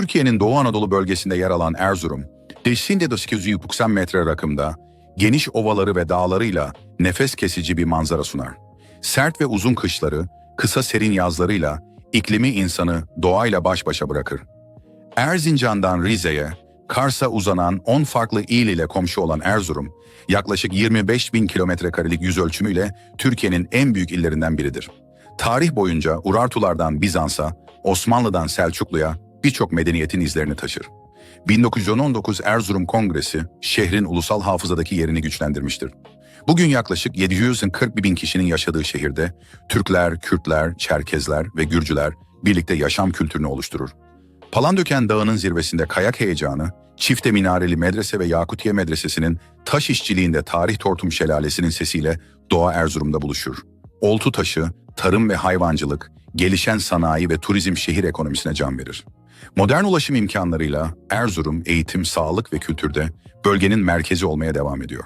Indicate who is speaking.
Speaker 1: Türkiye'nin Doğu Anadolu bölgesinde yer alan Erzurum, Desinde de 890 metre rakımda, geniş ovaları ve dağlarıyla nefes kesici bir manzara sunar. Sert ve uzun kışları, kısa serin yazlarıyla iklimi insanı doğayla baş başa bırakır. Erzincan'dan Rize'ye, Kars'a uzanan 10 farklı il ile komşu olan Erzurum, yaklaşık 25 bin kilometre karelik yüz ölçümüyle Türkiye'nin en büyük illerinden biridir. Tarih boyunca Urartulardan Bizans'a, Osmanlı'dan Selçuklu'ya birçok medeniyetin izlerini taşır. 1919 Erzurum Kongresi, şehrin ulusal hafızadaki yerini güçlendirmiştir. Bugün yaklaşık 740 bin kişinin yaşadığı şehirde Türkler, Kürtler, Çerkezler ve Gürcüler birlikte yaşam kültürünü oluşturur. Palandöken Dağı'nın zirvesinde kayak heyecanı, çifte minareli medrese ve Yakutiye Medresesi'nin taş işçiliğinde Tarih Tortum Şelalesi'nin sesiyle Doğa Erzurum'da buluşur. Oltu taşı, tarım ve hayvancılık, gelişen sanayi ve turizm şehir ekonomisine can verir. Modern ulaşım imkanlarıyla Erzurum eğitim, sağlık ve kültürde bölgenin merkezi olmaya devam ediyor.